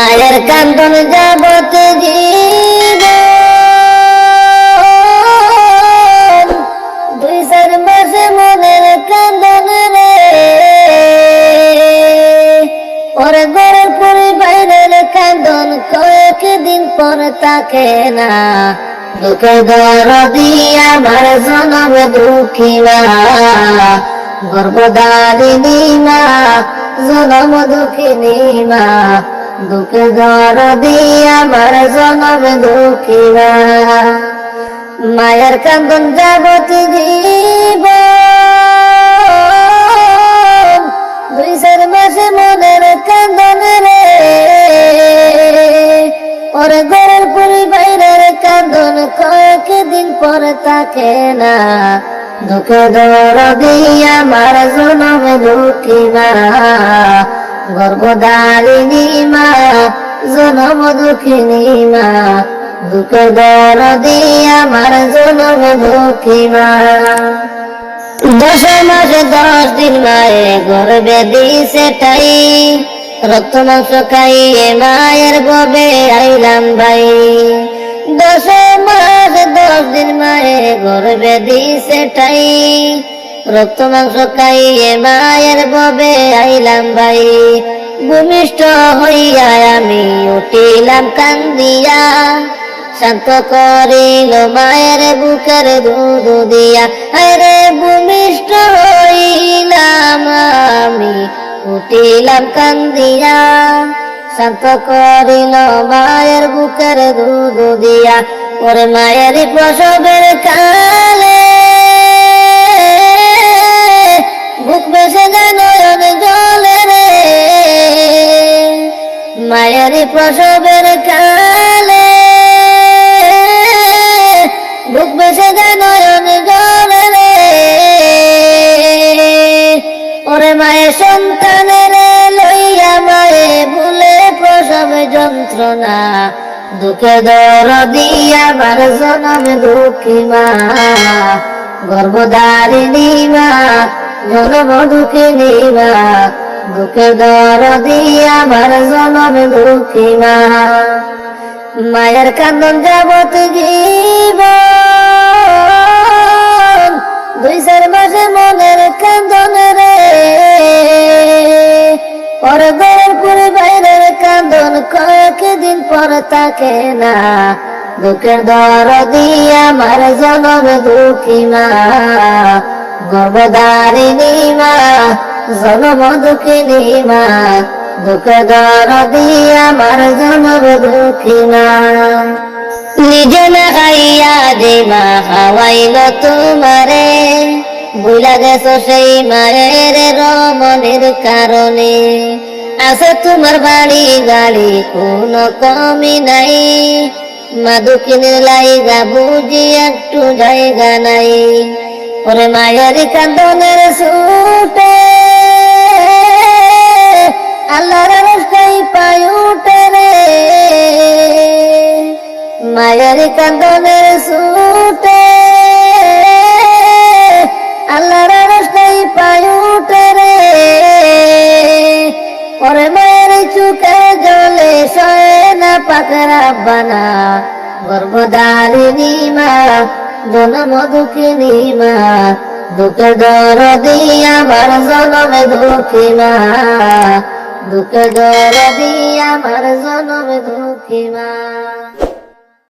মায়ের কান্দন যাবত দুই চার মাসে মনের কান্দন রে। ওরে গড়ের পরে বাইরের কান্দন কয়েকদিন পর তাকে না। দুঃখে দর দিয়া আমার জনম দুঃখী মা গর্ভদারিণী মা জনম দুঃখিনী মা দুঃখে দর দিয়া আমার জনম দুঃখী মা মায়ের কান্দন যাবত জীব। দুই চার মাসে মনের কান্দন রে। ওরে ঘরের পুরি বাইরের কান্দন কয়েকদিন পর তাকে না। দুঃখে দর দিয়া মার জনম দুঃখী মা গর্ভদারিণী মা জনম দুঃখিনী মা দুঃখে দর দিয়া মার জনম দুঃখী মা। দশ মাসে দশ দিন মায়ে গর্বে দিছে ঠাই রক্ত মাংস খাইয়ে মায়ের গবে আইলাম ভাই। দশ মাস দশ দিন মায়ে গর্বে দিছে ঠাই রক্ত মাংস খাইয়ে মায়ের গবে আইলাম ভাই। ভূমিষ্ঠ হইয়া আমি উঠিলাম কান্দিয়া। শান্ত করিল মায়ের বুকের দুধ দিয়া। আরে ভূমিষ্ঠ হইলাম আমি উঠিলাম কান্দিয়া। শান্ত করিল মায়ের বুকের দুধ দিয়া। ওরে মায়ের প্রসবের কালে প্রসবের কালে বুক বেসে নয়ন জলে ওরে মায়ের সন্তানের লইয়া মায়ে ভুলে প্রসব যন্ত্রণা। দুঃখে দর দিয়া বার জনম দুঃখী মা। গর্ভধারিণী মা, জনম দুঃখিনী মা। দুঃখে দর দিয়া বার জনম দুঃখী মা। মায়ের কান্দন যাবত জীবন, দুই চার মাসে মনের কান্দন রে। পর ঘরের বাইরের কান্দন কয়েকদিন পর তাকে না। দুঃখের দর দিয়া মার জনম দুঃখী মা। গর্ভধারিণী মা জনম দুঃখিনী মা দুঃখের দর দিয়া মার জনম দুঃখী মা। নিজে না খাইয়া যে মা খাওয়াইল তোমারে। বুলা গেছো সেই মায়ের রমণের কারণে। আছে তোমার বাড়ি গাড়ি, কোনো কমি নাই। মা দুঃখিনের লাইগা বুঝি একটু জায়গা নাই। ওরে মায়ের কান্দনের সুটে মায়ের কান্দনের সুটে আল্লাহর রাস্তায় পায় উঠে রে। ওরে মায়ের চুকে জলে সয়ে না পাকরা বানা, গর্ভধারিণী মা, জনম দুঃখিনী মা, দুঃখে দর দিয়া মার জনমে দুঃখী মা। দুঃখে দর দিয়া মার জনমে দুঃখী